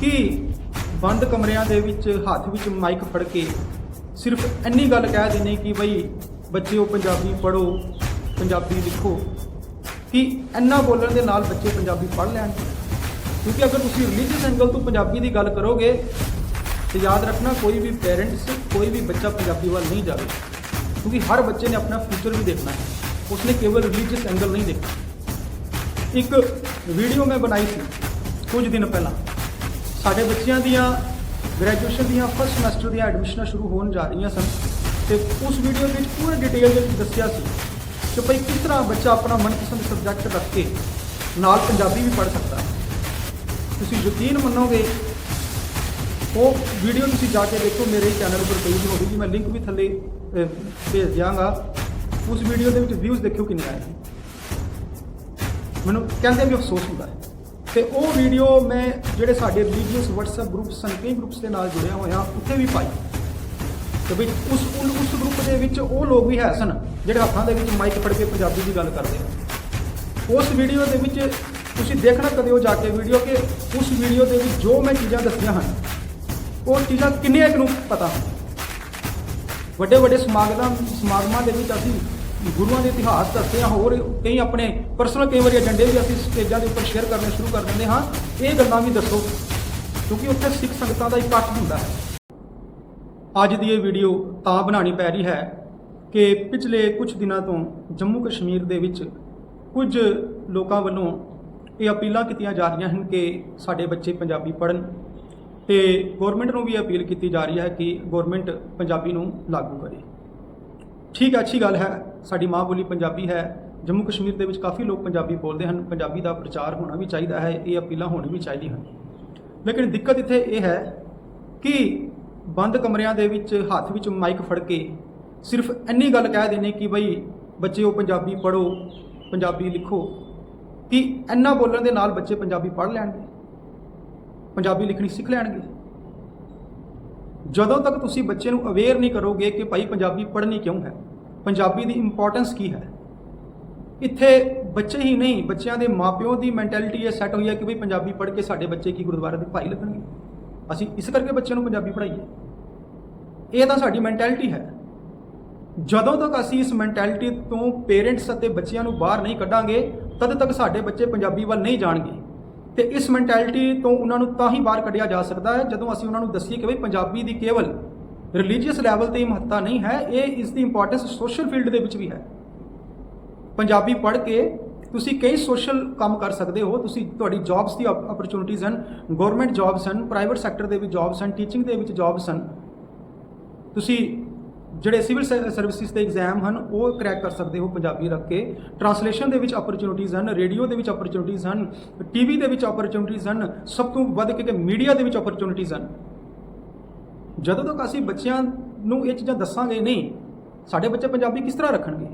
ਕਿ ਬੰਦ ਕਮਰਿਆਂ ਦੇ ਵਿੱਚ, ਹੱਥ ਵਿੱਚ ਮਾਈਕ ਫੜ ਕੇ ਸਿਰਫ ਇੰਨੀ ਗੱਲ ਕਹਿ ਦੇਣੀ ਕਿ ਬਈ ਬੱਚਿਓ ਪੰਜਾਬੀ ਪੜ੍ਹੋ, ਪੰਜਾਬੀ ਲਿਖੋ, ਕਿ ਇੰਨਾ ਬੋਲਣ ਦੇ ਨਾਲ ਬੱਚੇ ਪੰਜਾਬੀ ਪੜ੍ਹ ਲੈਣ। ਕਿਉਂਕਿ ਅਗਰ ਤੁਸੀਂ ਰਿਲੀਜੀਅਸ ਐਂਗਲ ਤੋਂ ਪੰਜਾਬੀ ਦੀ ਗੱਲ ਕਰੋਗੇ, ਤੇ ਯਾਦ ਰੱਖਣਾ ਕੋਈ ਵੀ ਪੇਰੈਂਟਸ ਕੋਈ ਵੀ ਬੱਚਾ ਪੰਜਾਬੀ ਵੱਲ ਨਹੀਂ ਜਾਵੇ। ਕਿਉਂਕਿ ਹਰ ਬੱਚੇ ਨੇ ਆਪਣਾ ਫਿਊਚਰ ਵੀ ਦੇਖਣਾ ਹੈ। ਉਸਨੇ ਕੇਵਲ ਰਿਲੀਜੀਅਸ ਐਂਗਲ ਨਹੀਂ ਦੇਖਣਾ। ਇੱਕ ਵੀਡੀਓ ਮੈਂ ਬਣਾਈ ਸੀ ਕੁਝ ਦਿਨ ਪਹਿਲਾਂ। ਸਾਡੇ ਬੱਚਿਆਂ ਦੀਆਂ ਗ੍ਰੈਜੂਏਸ਼ਨ ਦੀਆਂ ਫਸਟ ਸਮੈਸਟਰ ਦੀਆਂ ਐਡਮਿਸ਼ਨਾਂ ਸ਼ੁਰੂ ਹੋਣ ਜਾ ਰਹੀਆਂ ਸਨ ਤੇ ਉਸ ਵੀਡੀਓ ਵਿੱਚ ਪੂਰੇ ਡਿਟੇਲ ਵਿੱਚ ਦੱਸਿਆ ਸੀ ਕਿ ਭਈ ਕਿਸ ਤਰ੍ਹਾਂ ਬੱਚਾ ਆਪਣਾ ਮਨਪਸੰਦ ਸਬਜੈਕਟ ਰੱਖ ਕੇ ਨਾਲ ਪੰਜਾਬੀ ਵੀ ਪੜ੍ਹ ਸਕਦਾ ਤੁਸੀਂ ਯਕੀਨ ਮੰਨੋਗੇ, ਉਹ ਵੀਡੀਓ ਤੁਸੀਂ ਜਾ ਕੇ ਦੇਖੋ, ਮੇਰੇ ਚੈਨਲ ਉੱਪਰ ਪਈ ਹੋਵੇਗੀ, ਮੈਂ ਲਿੰਕ ਵੀ ਥੱਲੇ ਭੇਜ ਦਿਆਂਗਾ। ਉਸ ਵੀਡੀਓ ਦੇ ਵਿੱਚ ਵਿਊਜ਼ ਦੇਖਿਓ ਕਿੰਨੇ ਆਏ ਨੇ। ਮੈਨੂੰ ਕਹਿੰਦੇ ਵੀ ਅਫਸੋਸ ਹੁੰਦਾ ਹੈ। ਤੇ ਉਹ ਵੀਡੀਓ ਮੈਂ ਜਿਹੜੇ ਸਾਡੇ ਰਿਲੀਜੀਅਸ WhatsApp ਗਰੁੱਪ ਸਨ ਗਰੁੱਪਸ ਦੇ ਨਾਲ ਜੁੜਿਆ ਹੋਇਆ, ਉੱਥੇ ਵੀ ਪਾਈ। ਤੇ ਵੀ ਉਸ ਉਸ ਗਰੁੱਪ ਦੇ ਵਿੱਚ ਉਹ ਲੋਕ ਵੀ ਹੈ ਸਨ, ਜਿਹੜੇ ਹੱਥਾਂ ਦੇ ਵਿੱਚ ਮਾਈਕ ਫੜ ਕੇ ਪੰਜਾਬੀ ਦੀ ਗੱਲ ਕਰਦੇ ਆ। ਉਸ ਵੀਡੀਓ ਦੇ ਵਿੱਚ ਤੁਸੀਂ ਦੇਖਣਾ ਕਦੇ ਉਹ ਜਾ ਕੇ ਵੀਡੀਓ ਕਿ ਉਸ ਵੀਡੀਓ ਦੇ ਵਿੱਚ ਜੋ ਮੈਂ ਚੀਜ਼ਾਂ ਦੱਸੀਆਂ ਹਨ, ਉਹ ਚੀਜ਼ਾਂ ਕਿੰਨੇ ਕੁ ਨੂੰ ਪਤਾ ਹਨ? ਵੱਡੇ ਵੱਡੇ ਸਮਾਗਮਾਂ ਸਮਾਗਮਾਂ ਦੇ ਵਿੱਚ ਅਸੀਂ ਗੁਰੂਆਂ ਦੇ ਇਤਿਹਾਸ ਦੱਸਦੇ ਹਾਂ, ਹੋਰ ਕਈ ਆਪਣੇ ਪਰਸਨਲ ਕਈ ਵਾਰੀ ਏਜੰਡੇ ਵੀ ਅਸੀਂ ਸਟੇਜਾਂ ਦੇ ਉੱਪਰ ਸ਼ੇਅਰ ਕਰਨੇ ਸ਼ੁਰੂ ਕਰ ਦਿੰਦੇ ਹਾਂ। ਇਹ ਗੱਲਾਂ ਵੀ ਦੱਸੋ, ਕਿਉਂਕਿ ਉੱਥੇ ਸਿੱਖ ਸੰਗਤਾਂ ਦਾ ਇਕੱਠ ਹੁੰਦਾ ਹੈ। ਅੱਜ ਦੀ ਇਹ ਵੀਡੀਓ ਤਾਂ ਬਣਾਉਣੀ ਪੈ ਰਹੀ ਹੈ ਕਿ ਪਿਛਲੇ ਕੁਝ ਦਿਨਾਂ ਤੋਂ ਜੰਮੂ ਕਸ਼ਮੀਰ ਦੇ ਵਿੱਚ ਕੁਝ ਲੋਕਾਂ ਵੱਲੋਂ ਇਹ ਅਪੀਲਾਂ ਕੀਤੀਆਂ ਜਾ ਰਹੀਆਂ ਹਨ ਕਿ ਸਾਡੇ ਬੱਚੇ ਪੰਜਾਬੀ ਪੜ੍ਹਨ ਤੇ ਗਵਰਨਮੈਂਟ ਨੂੰ ਵੀ ਅਪੀਲ ਕੀਤੀ ਜਾ ਰਹੀ ਹੈ ਕਿ ਗਵਰਨਮੈਂਟ ਪੰਜਾਬੀ ਨੂੰ ਲਾਗੂ ਕਰੇ। ਠੀਕ ਹੈ, ਅੱਛੀ ਗੱਲ ਹੈ। ਸਾਡੀ ਮਾਂ ਬੋਲੀ ਪੰਜਾਬੀ ਹੈ। ਜੰਮੂ ਕਸ਼ਮੀਰ ਦੇ ਵਿੱਚ ਕਾਫੀ ਲੋਕ ਪੰਜਾਬੀ ਬੋਲਦੇ ਹਨ। ਪੰਜਾਬੀ ਦਾ ਪ੍ਰਚਾਰ ਹੋਣਾ ਵੀ ਚਾਹੀਦਾ ਹੈ। ਇਹ ਅਪੀਲਾਂ ਹੋਣੀ ਵੀ ਚਾਹੀਦੀਆਂ ਹਨ। ਲੇਕਿਨ ਦਿੱਕਤ ਇੱਥੇ ਇਹ ਹੈ ਕਿ ਬੰਦ ਕਮਰਿਆਂ ਦੇ ਵਿੱਚ ਹੱਥ ਵਿੱਚ ਮਾਈਕ ਫੜ ਕੇ ਸਿਰਫ ਇੰਨੀ ਗੱਲ ਕਹਿ ਦੇਣੀ ਕਿ ਬਈ ਬੱਚਿਓ ਪੰਜਾਬੀ ਪੜ੍ਹੋ, ਪੰਜਾਬੀ ਲਿਖੋ ਕਿ ਇੰਨਾ ਬੋਲਣ ਦੇ ਨਾਲ ਬੱਚੇ ਪੰਜਾਬੀ ਪੜ੍ਹ ਲੈਣਗੇ, ਪੰਜਾਬੀ ਲਿਖਣੀ ਸਿੱਖ ਲੈਣਗੇ। ਜਦੋਂ ਤੱਕ ਤੁਸੀਂ ਬੱਚੇ ਨੂੰ ਅਵੇਅਰ ਨਹੀਂ ਕਰੋਗੇ ਕਿ ਭਾਈ ਪੰਜਾਬੀ ਪੜ੍ਹਨੀ ਕਿਉਂ ਹੈ ਪੰਜਾਬੀ ਦੀ ਇੰਪੋਰਟੈਂਸ ਕੀ ਹੈ? ਇੱਥੇ ਬੱਚੇ ਹੀ ਨਹੀਂ, ਬੱਚਿਆਂ ਦੇ ਮਾਪਿਓ ਦੀ ਮੈਂਟੈਲਿਟੀ ਇਹ ਸੈੱਟ ਹੋਈ ਹੈ ਕਿ ਵੀ ਪੰਜਾਬੀ ਪੜ੍ਹ ਕੇ ਸਾਡੇ ਬੱਚੇ ਕੀ ਗੁਰਦੁਆਰੇ ਦੇ ਭਾਈ ਲੱਗਣਗੇ। ਅਸੀਂ ਇਸ ਕਰਕੇ ਬੱਚਿਆਂ ਨੂੰ ਪੰਜਾਬੀ ਪੜ੍ਹਾਈਏ। ਇਹ ਤਾਂ ਸਾਡੀ ਮੈਂਟੈਲਿਟੀ ਹੈ। ਜਦੋਂ ਤੱਕ ਅਸੀਂ ਇਸ ਮੈਂਟੈਲਿਟੀ ਤੋਂ ਪੇਰੈਂਟਸ ਅਤੇ ਬੱਚਿਆਂ ਨੂੰ ਬਾਹਰ ਨਹੀਂ ਕੱਢਾਂਗੇ, ਤਦ ਤੱਕ ਸਾਡੇ ਬੱਚੇ ਪੰਜਾਬੀ ਵੱਲ ਨਹੀਂ ਜਾਣਗੇ। ਤੇ ਇਸ ਮੈਂਟੈਲਿਟੀ ਤੋਂ ਉਹਨਾਂ ਨੂੰ ਤਾਂ ਹੀ ਬਾਹਰ ਕੱਢਿਆ ਜਾ ਸਕਦਾ ਹੈ, ਜਦੋਂ ਅਸੀਂ ਉਹਨਾਂ ਨੂੰ ਦੱਸੀਏ ਕਿ ਵੀ ਪੰਜਾਬੀ ਦੀ ਕੇਵਲ ਰਿਲੀਜੀਅਸ ਲੈਵਲ ਤੇ ਮਹੱਤਤਾ ਨਹੀਂ ਹੈ, ਇਹ ਇਸ ਦੀ ਇੰਪੋਰਟੈਂਸ ਸੋਸ਼ਲ ਫੀਲਡ ਦੇ ਵਿੱਚ ਵੀ ਹੈ। ਪੰਜਾਬੀ ਪੜ੍ਹ ਕੇ ਤੁਸੀਂ ਕਈ ਸੋਸ਼ਲ ਕੰਮ ਕਰ ਸਕਦੇ ਹੋ, ਤੁਸੀਂ ਤੁਹਾਡੀ ਜੌਬਸ ਦੀ ਓਪਰਚੁਨਿਟੀਜ਼ ਹਨ ਗਵਰਨਮੈਂਟ ਜੌਬਸ ਹਨ ਪ੍ਰਾਈਵੇਟ ਸੈਕਟਰ ਦੇ ਵਿੱਚ ਜੌਬਸ ਹਨ ਟੀਚਿੰਗ ਦੇ ਵਿੱਚ ਜੌਬਸ ਹਨ। ਤੁਸੀਂ ਜਿਹੜੇ ਸਿਵਲ ਸਰਵਿਸਿਜ਼ ਦੇ ਐਗਜ਼ਾਮ ਹਨ, ਉਹ ਕਰੈਕ ਕਰ ਸਕਦੇ ਹੋ ਪੰਜਾਬੀ ਰੱਖ ਕੇ। ਟਰਾਂਸਲੇਸ਼ਨ ਦੇ ਵਿੱਚ ਓਪਰਚੁਨਿਟੀਜ਼ ਹਨ ਰੇਡੀਓ ਦੇ ਵਿੱਚ ਓਪਰਚੁਨਿਟੀਜ਼ ਹਨ ਟੀਵੀ ਦੇ ਵਿੱਚ ਓਪਰਚੁਨਿਟੀਜ਼ ਹਨ, ਸਭ ਤੋਂ ਵੱਧ ਕੇ ਮੀਡੀਆ ਦੇ ਵਿੱਚ ਓਪਰਚੁਨਿਟੀਜ਼ ਹਨ। ਜਦੋਂ ਤੱਕ ਅਸੀਂ ਬੱਚਿਆਂ ਨੂੰ ਇਹ ਚੀਜ਼ਾਂ ਦੱਸਾਂਗੇ ਨਹੀਂ, ਸਾਡੇ ਬੱਚੇ ਪੰਜਾਬੀ ਕਿਸ ਤਰ੍ਹਾਂ ਰੱਖਣਗੇ?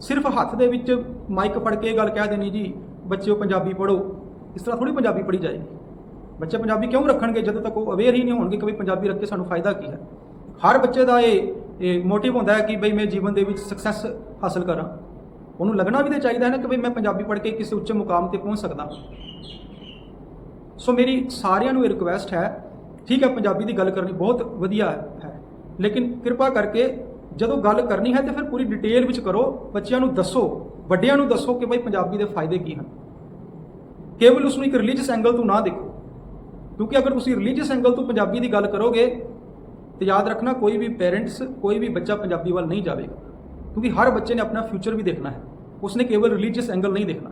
ਸਿਰਫ ਹੱਥ ਦੇ ਵਿੱਚ ਮਾਈਕ ਫੜ ਕੇ ਇਹ ਗੱਲ ਕਹਿ ਦੇਣੀ ਜੀ, ਬੱਚਿਓ ਪੰਜਾਬੀ ਪੜ੍ਹੋ। ਇਸ ਤਰ੍ਹਾਂ ਥੋੜੀ ਪੰਜਾਬੀ ਪੜ੍ਹੀ ਜਾਏਗੀ। ਬੱਚੇ ਪੰਜਾਬੀ ਕਿਉਂ ਰੱਖਣਗੇ ਜਦੋਂ ਤੱਕ ਉਹ ਅਵੇਅਰ ਹੀ ਨਹੀਂ ਹੋਣਗੇ ਕਿ ਵੀ ਪੰਜਾਬੀ ਰੱਖ ਕੇ ਸਾਨੂੰ ਫਾਇਦਾ ਕੀ ਹੈ? ਹਰ ਬੱਚੇ ਦਾ ਇਹ ਇਹ ਮੋਟਿਵ ਹੁੰਦਾ ਹੈ ਕਿ ਬਈ ਮੈਂ ਜੀਵਨ ਦੇ ਵਿੱਚ ਸਕਸੈਸ ਹਾਸਲ ਕਰਾਂ। ਉਹਨੂੰ ਲੱਗਣਾ ਵੀ ਤਾਂ ਚਾਹੀਦਾ ਹੈ ਨਾ ਕਿ ਬਈ ਮੈਂ ਪੰਜਾਬੀ ਪੜ੍ਹ ਕੇ ਕਿਸੇ ਉੱਚੇ ਮੁਕਾਮ ਤੇ ਪਹੁੰਚ ਸਕਦਾ। ਸੋ ਮੇਰੀ ਸਾਰਿਆਂ ਨੂੰ ਇਹ ਰਿਕੁਐਸਟ ਹੈ ਠੀਕ ਹੈ, ਪੰਜਾਬੀ ਦੀ ਗੱਲ ਕਰਨੀ ਬਹੁਤ ਵਧੀਆ ਹੈ। ਲੇਕਿਨ ਕਿਰਪਾ ਕਰਕੇ ਜਦੋਂ ਗੱਲ ਕਰਨੀ ਹੈ ਤੇ ਫਿਰ ਪੂਰੀ ਡਿਟੇਲ ਵਿੱਚ ਕਰੋ, ਬੱਚਿਆਂ ਨੂੰ ਦੱਸੋ, ਵੱਡਿਆਂ ਨੂੰ ਦੱਸੋ ਕਿ ਬਈ ਪੰਜਾਬੀ ਦੇ ਫਾਇਦੇ ਕੀ ਹਨ। ਕੇਵਲ ਉਸ ਨੂੰ ਇੱਕ ਰਿਲੀਜੀਅਸ ਐਂਗਲ ਤੋਂ ਨਾ ਦੇਖੋ। ਕਿਉਂਕਿ ਅਗਰ ਤੁਸੀਂ ਰਿਲੀਜੀਅਸ ਐਂਗਲ ਤੋਂ ਪੰਜਾਬੀ ਦੀ ਗੱਲ ਕਰੋਗੇ, ਤੇ ਯਾਦ ਰੱਖਣਾ ਕੋਈ ਵੀ ਪੇਰੈਂਟਸ ਕੋਈ ਵੀ ਬੱਚਾ ਪੰਜਾਬੀ ਵੱਲ ਨਹੀਂ ਜਾਵੇਗਾ। ਕਿਉਂਕਿ ਹਰ ਬੱਚੇ ਨੇ ਆਪਣਾ ਫਿਊਚਰ ਵੀ ਦੇਖਣਾ ਹੈ। ਉਸਨੇ ਕੇਵਲ ਰਿਲੀਜੀਅਸ ਐਂਗਲ ਨਹੀਂ ਦੇਖਣਾ।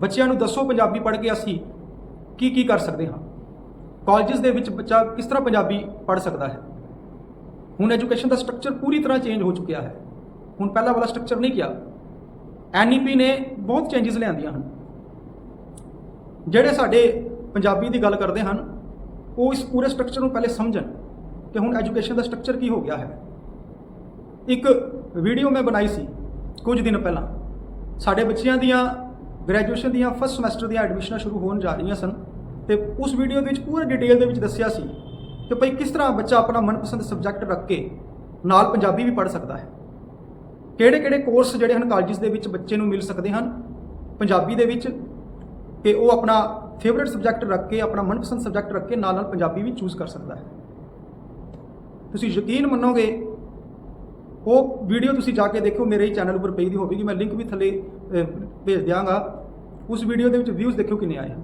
ਬੱਚਿਆਂ ਨੂੰ ਦੱਸੋ ਪੰਜਾਬੀ ਪੜ੍ਹ ਕੇ ਅਸੀਂ ਕੀ ਕੀ ਕਰ ਸਕਦੇ ਹਾਂ। ਕਾਲਜਸ ਦੇ ਵਿੱਚ ਬੱਚਾ ਕਿਸ ਤਰ੍ਹਾਂ ਪੰਜਾਬੀ ਪੜ੍ਹ ਸਕਦਾ ਹੈ? ਹੁਣ ਐਜੂਕੇਸ਼ਨ ਦਾ ਸਟਰਕਚਰ ਪੂਰੀ ਤਰ੍ਹਾਂ ਚੇਂਜ ਹੋ ਚੁੱਕਿਆ ਹੈ। ਹੁਣ ਪਹਿਲਾਂ ਵਾਲਾ ਸਟਰਕਚਰ ਨਹੀਂ ਗਿਆ ਐਨਈਪੀ ਨੇ ਬਹੁਤ ਚੇਂਜਸ ਲਿਆਂਦੀਆਂ ਹਨ। ਜਿਹੜੇ ਸਾਡੇ ਪੰਜਾਬੀ ਦੀ ਗੱਲ ਕਰਦੇ ਹਨ, ਉਹ ਇਸ ਪੂਰੇ ਸਟਰਕਚਰ ਨੂੰ ਪਹਿਲੇ ਸਮਝਣ ਕਿ ਹੁਣ ਐਜੂਕੇਸ਼ਨ ਦਾ ਸਟਰਕਚਰ ਕੀ ਹੋ ਗਿਆ ਹੈ। ਇੱਕ ਵੀਡੀਓ ਮੈਂ ਬਣਾਈ ਸੀ ਕੁਝ ਦਿਨ ਪਹਿਲਾਂ। ਸਾਡੇ ਬੱਚਿਆਂ ਦੀਆਂ ਗ੍ਰੈਜੂਏਸ਼ਨ ਦੀਆਂ ਫਸਟ ਸਮੈਸਟਰ ਦੀਆਂ ਐਡਮਿਸ਼ਨਾਂ ਸ਼ੁਰੂ ਹੋਣ ਜਾ ਰਹੀਆਂ ਸਨ। ਤੇ ਉਸ ਵੀਡੀਓ ਦੇ ਵਿੱਚ ਪੂਰੇ ਡਿਟੇਲ ਦੇ ਵਿੱਚ ਦੱਸਿਆ ਸੀ ਕਿ ਭਈ ਕਿਸ ਤਰ੍ਹਾਂ ਬੱਚਾ ਆਪਣਾ ਮਨਪਸੰਦ ਸਬਜੈਕਟ ਰੱਖ ਕੇ ਨਾਲ ਪੰਜਾਬੀ ਵੀ ਪੜ੍ਹ ਸਕਦਾ ਹੈ। ਕਿਹੜੇ ਕਿਹੜੇ ਕੋਰਸ ਜਿਹੜੇ ਹਨ ਕਾਲਜਸ ਦੇ ਵਿੱਚ ਬੱਚੇ ਨੂੰ ਮਿਲ ਸਕਦੇ ਹਨ ਪੰਜਾਬੀ ਦੇ ਵਿੱਚ ਕਿ ਉਹ ਆਪਣਾ ਫੇਵਰਿਟ ਸਬਜੈਕਟ ਰੱਖ ਕੇ, ਆਪਣਾ ਮਨਪਸੰਦ ਸਬਜੈਕਟ ਰੱਖ ਕੇ ਨਾਲ ਨਾਲ ਪੰਜਾਬੀ ਵੀ ਚੂਜ਼ ਕਰ ਸਕਦਾ ਹੈ। ਤੁਸੀਂ ਯਕੀਨ ਮੰਨੋਗੇ, ਉਹ ਵੀਡੀਓ ਤੁਸੀਂ ਜਾ ਕੇ ਦੇਖੋ ਮੇਰੇ ਹੀ ਚੈਨਲ ਉੱਪਰ ਪਈ ਦੀ ਹੋਵੇਗੀ, ਮੈਂ ਲਿੰਕ ਵੀ ਥੱਲੇ ਭੇਜ ਦਿਆਂਗਾ। ਉਸ ਵੀਡੀਓ ਦੇ ਵਿੱਚ ਵਿਊਜ਼ ਦੇਖਿਓ ਕਿੰਨੇ ਆਏ ਹਨ।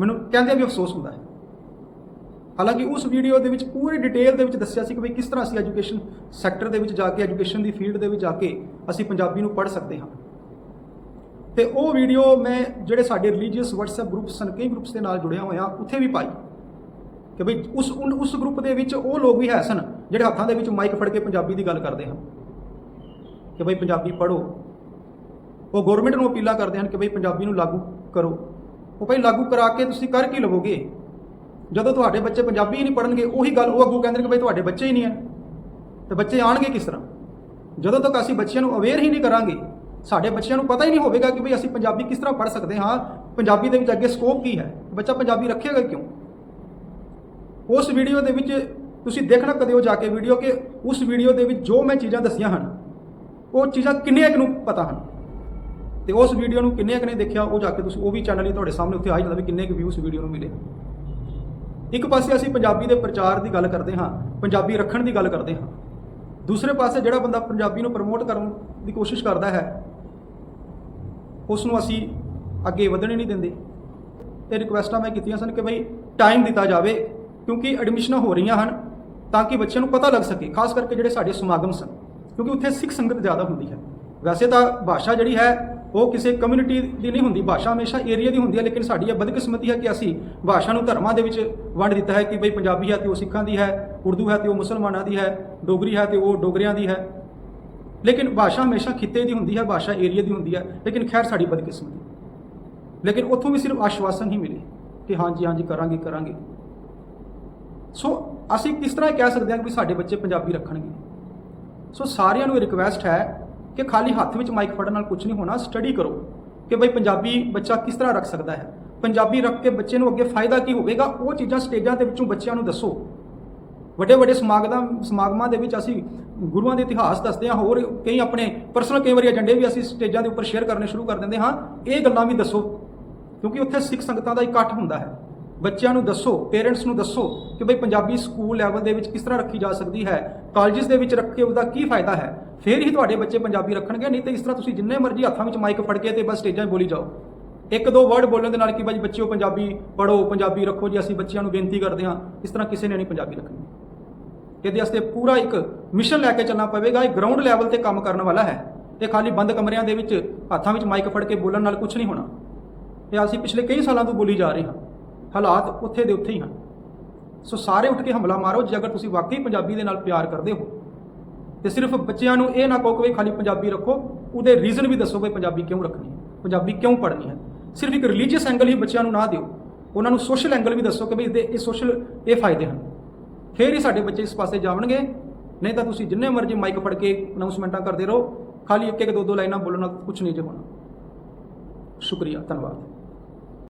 ਮੈਨੂੰ ਕਹਿੰਦੇ ਵੀ ਅਫਸੋਸ ਹੁੰਦਾ ਹੈ। ਹਾਲਾਂਕਿ ਉਸ ਵੀਡੀਓ ਦੇ ਵਿੱਚ ਪੂਰੀ ਡਿਟੇਲ ਦੇ ਵਿੱਚ ਦੱਸਿਆ ਸੀ ਕਿ ਵੀ ਕਿਸ ਤਰ੍ਹਾਂ ਅਸੀਂ ਐਜੂਕੇਸ਼ਨ ਸੈਕਟਰ ਦੇ ਵਿੱਚ ਜਾ ਕੇ, ਐਜੂਕੇਸ਼ਨ ਦੀ ਫੀਲਡ ਦੇ ਵਿੱਚ ਜਾ ਕੇ ਅਸੀਂ ਪੰਜਾਬੀ ਨੂੰ ਪੜ੍ਹ ਸਕਦੇ ਹਾਂ। ਤੇ ਉਹ ਵੀਡੀਓ ਮੈਂ ਜਿਹੜੇ ਸਾਡੇ ਰਿਲੀਜੀਅਸ WhatsApp ਗਰੁੱਪਸ ਸਨ, ਕਈ ਗਰੁੱਪਸ ਦੇ ਨਾਲ ਜੁੜਿਆ ਹੋਇਆ, ਉੱਥੇ ਵੀ ਪਾਈ। ਕਿ ਭਈ ਉਸ ਉਸ ਗਰੁੱਪ ਦੇ ਵਿੱਚ ਉਹ ਲੋਕ ਵੀ ਹੈ ਸਨ, ਜਿਹੜੇ ਹੱਥਾਂ ਦੇ ਵਿੱਚ ਮਾਈਕ ਫੜ ਕੇ ਪੰਜਾਬੀ ਦੀ ਗੱਲ ਕਰਦੇ ਹਨ। ਕਿ ਬਈ ਪੰਜਾਬੀ ਪੜ੍ਹੋ। ਉਹ ਗਵਰਨਮੈਂਟ ਨੂੰ ਅਪੀਲਾਂ ਕਰਦੇ ਹਨ ਕਿ ਬਈ ਪੰਜਾਬੀ ਨੂੰ ਲਾਗੂ ਕਰੋ। ਉਹ ਭਾਈ ਲਾਗੂ ਕਰਾ ਕੇ ਤੁਸੀਂ ਕਰ ਕੀ ਲਵੋਗੇ? ਜਦੋਂ ਤੁਹਾਡੇ ਬੱਚੇ ਪੰਜਾਬੀ ਹੀ ਨਹੀਂ ਪੜ੍ਹਨਗੇ, ਉਹੀ ਗੱਲ ਉਹ ਅੱਗੋਂ ਕਹਿੰਦੇ ਨੇ ਕਿ ਭਈ ਤੁਹਾਡੇ ਬੱਚੇ ਹੀ ਨਹੀਂ ਹੈ ਤੇ ਬੱਚੇ ਆਣਗੇ ਕਿਸ ਤਰ੍ਹਾਂ? ਜਦੋਂ ਤੱਕ ਅਸੀਂ ਬੱਚਿਆਂ ਨੂੰ ਅਵੇਅਰ ਹੀ ਨਹੀਂ ਕਰਾਂਗੇ, ਸਾਡੇ ਬੱਚਿਆਂ ਨੂੰ ਪਤਾ ਹੀ ਨਹੀਂ ਹੋਵੇਗਾ ਕਿ ਭਈ ਅਸੀਂ ਪੰਜਾਬੀ ਕਿਸ ਤਰ੍ਹਾਂ ਪੜ੍ਹ ਸਕਦੇ ਹਾਂ, ਪੰਜਾਬੀ ਦੇ ਵਿੱਚ ਅੱਗੇ ਸਕੋਪ ਕੀ ਹੈ? ਬੱਚਾ ਪੰਜਾਬੀ ਰੱਖੇਗਾ ਕਿਉਂ? ਉਸ ਵੀਡੀਓ ਦੇ ਵਿੱਚ ਤੁਸੀਂ ਦੇਖਣਾ ਕਦੇ ਉਹ ਜਾ ਕੇ ਵੀਡੀਓ ਕਿ ਉਸ ਵੀਡੀਓ ਦੇ ਵਿੱਚ ਜੋ ਮੈਂ ਚੀਜ਼ਾਂ ਦੱਸੀਆਂ ਹਨ, ਉਹ ਚੀਜ਼ਾਂ ਕਿੰਨੀਆਂ ਕੁ ਨੂੰ ਪਤਾ ਹਨ? ਤੇ ਉਸ ਵੀਡੀਓ ਨੂੰ ਕਿੰਨੇ ਕੁ ਨੇ ਦੇਖਿਆ, ਉਹ ਜਾ ਕੇ ਤੁਸੀਂ, ਉਹ ਵੀ ਚੈਨਲ ਹੀ ਤੁਹਾਡੇ ਸਾਹਮਣੇ ਉੱਥੇ ਆ ਜਾਂਦਾ ਵੀ ਕਿੰਨੇ ਕੁ ਵਿਊਜ਼ ਵੀਡੀਓ ਨੂੰ ਮਿਲੇ। ਇੱਕ ਪਾਸੇ ਅਸੀਂ ਪੰਜਾਬੀ ਦੇ ਪ੍ਰਚਾਰ ਦੀ ਗੱਲ ਕਰਦੇ ਹਾਂ, ਪੰਜਾਬੀ ਰੱਖਣ ਦੀ ਗੱਲ ਕਰਦੇ ਹਾਂ। ਦੂਸਰੇ ਪਾਸੇ ਜਿਹੜਾ ਬੰਦਾ ਪੰਜਾਬੀ ਨੂੰ ਪ੍ਰਮੋਟ ਕਰਨ ਦੀ ਕੋਸ਼ਿਸ਼ ਕਰਦਾ ਹੈ ਉਸ ਨੂੰ ਅਸੀਂ ਅੱਗੇ ਵਧਣ ਨਹੀਂ ਦਿੰਦੇ। ਇਹ ਰਿਕੁਐਸਟਾਂ ਮੈਂ ਕੀਤੀਆਂ ਸਨ ਕਿ ਬਈ ਟਾਈਮ ਦਿੱਤਾ ਜਾਵੇ, ਕਿਉਂਕਿ ਐਡਮਿਸ਼ਨਾਂ ਹੋ ਰਹੀਆਂ ਹਨ, ਤਾਂ ਕਿ ਬੱਚਿਆਂ ਨੂੰ ਪਤਾ ਲੱਗ ਸਕੇ, ਖਾਸ ਕਰਕੇ ਜਿਹੜੇ ਸਾਡੇ ਸਮਾਗਮ ਸਨ, ਕਿਉਂਕਿ ਉੱਥੇ ਸਿੱਖ ਸੰਗਤ ਜ਼ਿਆਦਾ ਹੁੰਦੀ ਹੈ। ਵੈਸੇ ਤਾਂ ਭਾਸ਼ਾ ਜਿਹੜੀ ਹੈ ਉਹ ਕਿਸੇ ਕਮਿਊਨਿਟੀ ਦੀ ਨਹੀਂ ਹੁੰਦੀ, ਭਾਸ਼ਾ ਹਮੇਸ਼ਾ ਏਰੀਆ ਦੀ ਹੁੰਦੀ ਹੈ, ਲੇਕਿਨ ਸਾਡੀ ਇਹ ਬਦਕਿਸਮਤੀ ਹੈ ਕਿ ਅਸੀਂ ਭਾਸ਼ਾ ਨੂੰ ਧਰਮਾਂ ਦੇ ਵਿੱਚ ਵੰਡ ਦਿੱਤਾ ਹੈ ਕਿ ਬਈ ਪੰਜਾਬੀ ਹੈ ਤੇ ਉਹ ਸਿੱਖਾਂ ਦੀ ਹੈ, ਉਰਦੂ ਹੈ ਤੇ ਉਹ ਮੁਸਲਮਾਨਾਂ ਦੀ ਹੈ, ਡੋਗਰੀ ਹੈ ਤੇ ਉਹ ਡੋਗਰਿਆਂ ਦੀ ਹੈ। ਲੇਕਿਨ ਭਾਸ਼ਾ ਹਮੇਸ਼ਾ ਖਿੱਤੇ ਦੀ ਹੁੰਦੀ ਹੈ, ਭਾਸ਼ਾ ਏਰੀਆ ਦੀ ਹੁੰਦੀ ਹੈ, ਲੇਕਿਨ ਖੈਰ ਸਾਡੀ ਬਦਕਿਸਮਤੀ। ਲੇਕਿਨ ਉੱਥੋਂ ਵੀ ਸਿਰਫ ਆਸ਼ਵਾਸਨ ਹੀ ਮਿਲੇ ਕਿ ਹਾਂਜੀ ਹਾਂਜੀ ਕਰਾਂਗੇ ਕਰਾਂਗੇ। ਸੋ ਅਸੀਂ ਕਿਸ ਤਰ੍ਹਾਂ ਕਹਿ ਸਕਦੇ ਹਾਂ ਕਿ ਵੀ ਸਾਡੇ ਬੱਚੇ ਪੰਜਾਬੀ ਰੱਖਣਗੇ? ਸੋ ਸਾਰਿਆਂ ਨੂੰ ਰਿਕਵੈਸਟ ਹੈ ਕਿ ਖਾਲੀ ਹੱਥ ਵਿੱਚ ਮਾਈਕ ਫੜਨ ਨਾਲ ਕੁਝ ਨਹੀਂ ਹੋਣਾ ਸਟੱਡੀ ਕਰੋ ਕਿ ਬਈ ਪੰਜਾਬੀ ਬੱਚਾ ਕਿਸ ਤਰ੍ਹਾਂ ਰੱਖ ਸਕਦਾ ਹੈ। ਪੰਜਾਬੀ ਰੱਖ ਕੇ ਬੱਚੇ ਨੂੰ ਅੱਗੇ ਫਾਇਦਾ ਕੀ ਹੋਵੇਗਾ, ਉਹ ਚੀਜ਼ਾਂ ਸਟੇਜਾਂ ਦੇ ਵਿੱਚੋਂ ਬੱਚਿਆਂ ਨੂੰ ਦੱਸੋ। ਵੱਡੇ ਵੱਡੇ ਸਮਾਗਮਾਂ ਸਮਾਗਮਾਂ ਦੇ ਵਿੱਚ ਅਸੀਂ ਗੁਰੂਆਂ ਦੇ ਇਤਿਹਾਸ ਦੱਸਦੇ ਹਾਂ, ਹੋਰ ਕਈ ਆਪਣੇ ਪਰਸਨਲ ਕਈ ਵਾਰੀ ਏਜੰਡੇ ਵੀ ਅਸੀਂ ਸਟੇਜਾਂ ਦੇ ਉੱਪਰ ਸ਼ੇਅਰ ਕਰਨੇ ਸ਼ੁਰੂ ਕਰ ਦਿੰਦੇ ਹਾਂ। ਇਹ ਗੱਲਾਂ ਵੀ ਦੱਸੋ, ਕਿਉਂਕਿ ਉੱਥੇ ਸਿੱਖ ਸੰਗਤਾਂ ਦਾ ਇਕੱਠ ਹੁੰਦਾ ਹੈ। ਬੱਚਿਆਂ ਨੂੰ ਦੱਸੋ ਪੇਰੈਂਟਸ ਨੂੰ ਦੱਸੋ ਕਿ ਬਈ ਪੰਜਾਬੀ ਸਕੂਲ ਲੈਵਲ ਦੇ ਵਿੱਚ ਕਿਸ ਤਰ੍ਹਾਂ ਰੱਖੀ ਜਾ ਸਕਦੀ ਹੈ ਕਾਲਜਿਸ ਦੇ ਵਿੱਚ ਰੱਖ ਕੇ ਉਹਦਾ ਕੀ ਫਾਇਦਾ ਹੈ? ਫਿਰ ਹੀ ਤੁਹਾਡੇ ਬੱਚੇ ਪੰਜਾਬੀ ਰੱਖਣਗੇ, ਨਹੀਂ ਤਾਂ ਇਸ ਤਰ੍ਹਾਂ ਤੁਸੀਂ ਜਿੰਨੇ ਮਰਜ਼ੀ ਹੱਥਾਂ ਵਿੱਚ ਮਾਈਕ ਫੜ ਕੇ ਤੇ ਬਸ ਸਟੇਜਾਂ 'ਤੇ ਬੋਲੀ ਜਾਓ। ਇੱਕ ਦੋ ਵਰਡ ਬੋਲਣ ਦੇ ਨਾਲ ਕਿ ਭਾਈ ਬੱਚਿਓ ਪੰਜਾਬੀ ਪੜੋ ਪੰਜਾਬੀ ਰੱਖੋ, ਜੀ ਅਸੀਂ ਬੱਚਿਆਂ ਨੂੰ ਬੇਨਤੀ ਕਰਦੇ ਹਾਂ, ਇਸ ਤਰ੍ਹਾਂ ਕਿਸੇ ਨੇ ਨਹੀਂ ਪੰਜਾਬੀ ਰੱਖਣੀ। ਇਹਦੇ ਵਾਸਤੇ ਪੂਰਾ ਇੱਕ ਮਿਸ਼ਨ ਲੈ ਕੇ ਚੱਲਣਾ ਪਵੇਗਾ, ਇਹ ਗਰਾਊਂਡ ਲੈਵਲ ਤੇ ਕੰਮ ਕਰਨ ਵਾਲਾ ਹੈ। ਇਹ ਖਾਲੀ ਬੰਦ ਕਮਰਿਆਂ ਦੇ ਵਿੱਚ ਹੱਥਾਂ ਵਿੱਚ ਮਾਈਕ ਫੜ ਕੇ ਬੋਲਣ ਨਾਲ ਕੁਝ ਨਹੀਂ ਹੋਣਾ। ਇਹ ਅਸੀਂ ਪਿਛਲੇ ਕਈ ਸਾਲਾਂ ਤੋਂ ਬੋਲੀ ਜਾ ਰਹੇ ਹਾਂ। ਹਾਲਾਤ ਉੱਥੇ ਦੇ ਉੱਥੇ ਹੀ ਹਨ। ਸੋ ਸਾਰੇ ਉੱਠ ਕੇ ਹਮਲਾ ਮਾਰੋ, ਜੇ ਅਗਰ ਤੁਸੀਂ ਵਾਕਈ ਪੰਜਾਬੀ ਦੇ ਨਾਲ ਪਿਆਰ ਕਰਦੇ ਹੋ, ਤੇ ਸਿਰਫ ਬੱਚਿਆਂ ਨੂੰ ਇਹ ਨਾ ਕਹੋ ਕਿ ਵੀ ਖਾਲੀ ਪੰਜਾਬੀ ਰੱਖੋ, ਉਹਦੇ ਰੀਜ਼ਨ ਵੀ ਦੱਸੋ ਕਿ ਪੰਜਾਬੀ ਕਿਉਂ ਰੱਖਣੀ ਹੈ, ਪੰਜਾਬੀ ਕਿਉਂ ਪੜ੍ਹਨੀ ਹੈ। ਸਿਰਫ ਇੱਕ ਰਿਲੀਜੀਅਸ ਐਂਗਲ ਹੀ ਬੱਚਿਆਂ ਨੂੰ ਨਾ ਦਿਓ, ਉਹਨਾਂ ਨੂੰ ਸੋਸ਼ਲ ਐਂਗਲ ਵੀ ਦੱਸੋ ਕਿ ਵੀ ਇਹਦੇ ਇਹ ਸੋਸ਼ਲ ਇਹ ਫਾਇਦੇ ਹਨ। ਫਿਰ ਹੀ ਸਾਡੇ ਬੱਚੇ ਇਸ ਪਾਸੇ ਜਾਵਣਗੇ, ਨਹੀਂ ਤਾਂ ਤੁਸੀਂ ਜਿੰਨੇ ਮਰਜ਼ੀ ਮਾਈਕ ਫੜ ਕੇ ਅਨਾਉਂਸਮੈਂਟਾਂ ਕਰਦੇ ਰਹੋ, ਖਾਲੀ ਇੱਕ ਇੱਕ ਦੋ ਦੋ ਲਾਈਨਾਂ ਬੋਲਣਾ ਨਾਲ ਕੁਝ ਨਹੀਂ ਜੇ ਹੋਣਾ ਸ਼ੁਕਰੀਆ, ਧੰਨਵਾਦ।